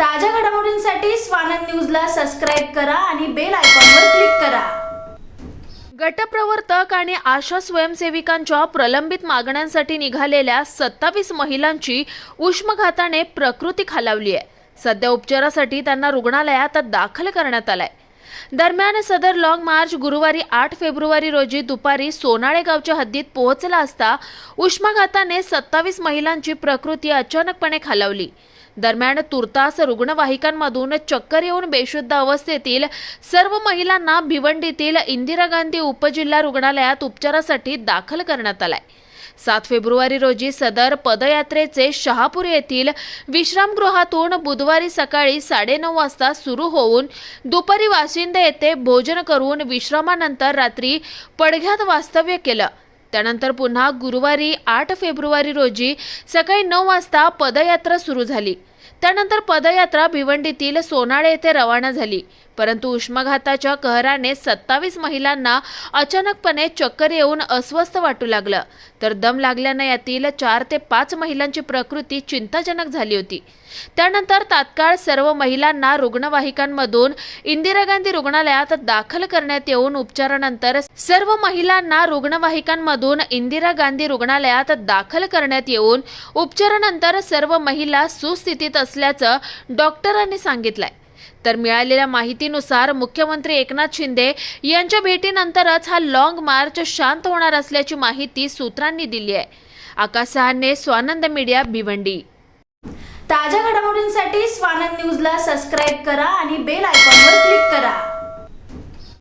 ताज्या घडामोडींसाठी स्वानंद न्यूजला सबस्क्राईब करा आणि बेल आयकॉनवर क्लिक करा. गटप्रवर्तक आणि आशा स्वयंसेविकांच्या प्रलंबित मागण्यांसाठी निघालेल्या सत्तावीस महिलांची उष्मघाताने प्रकृती खालावली आहे सध्या उपचारासाठी त्यांना रुग्णालयात दाखल करण्यात आलाय. दरम्यान सदर लॉंग मार्च गुरुवारी आठ फेब्रुवारी रोजी दुपारी सोनाळे गावच्या हद्दीत पोहोचला असता उष्माघाताने सत्तावीस महिलांची प्रकृती अचानकपणे खालावली. दरम्यान तुर्तास रुग्णवाहिकांमधून चक्कर येऊन बेशुद्ध अवस्थेतील सर्व महिलांना भिवंडीतील इंदिरा गांधी उपजिल्हा रुग्णालयात उपचारासाठी दाखल करण्यात आलाय. सात फेब्रुवारी रोजी सदर पदयात्रेचे शहापूर येथील विश्रामगृहातून बुधवारी सकाळी साडेनऊ वाजता सुरू होऊन दुपारी वाशिंदे येथे भोजन करून विश्रामानंतर रात्री पडघ्यात वास्तव्य केलं. त्यानंतर पुन्हा गुरुवारी आठ फेब्रुवारी रोजी सकाळी नऊ वाजता पदयात्रा सुरू झाली. त्यानंतर पदयात्रा भिवंडीतील सोनाळे येथे रवाना झाली. परंतु उष्माघाताच्या कहराने सत्तावीस महिलांना अचानकपणे चक्कर येऊन अस्वस्थ वाटू लागलं. तर दम लागल्यानं यातील चार ते पाच महिलांची प्रकृती चिंताजनक झाली होती. त्यानंतर तात्काळ सर्व महिलांना रुग्णवाहिकांमधून इंदिरा गांधी रुग्णालयात दाखल करण्यात येऊन उपचारानंतर सर्व महिलांना रुग्णवाहिकांमधून इंदिरा गांधी रुग्णालयात दाखल करण्यात येऊन उपचारानंतर सर्व महिला सुस्थितीत असल्याचं डॉक्टरांनी सांगितलंय. तर मिळालेल्या माहितीनुसार मुख्यमंत्री एकनाथ शिंदे यांच्या भेटीनंतरच हा लॉंग मार्च शांत होणार असल्याची माहिती सूत्रांनी दिली आहे. आकाश सहाने स्वानंद मीडिया भिवंडी. ताज्या घडामोडींसाठी स्वानंद न्यूजला सबस्क्राईब करा आणि बेल आयकॉनवर क्लिक करा.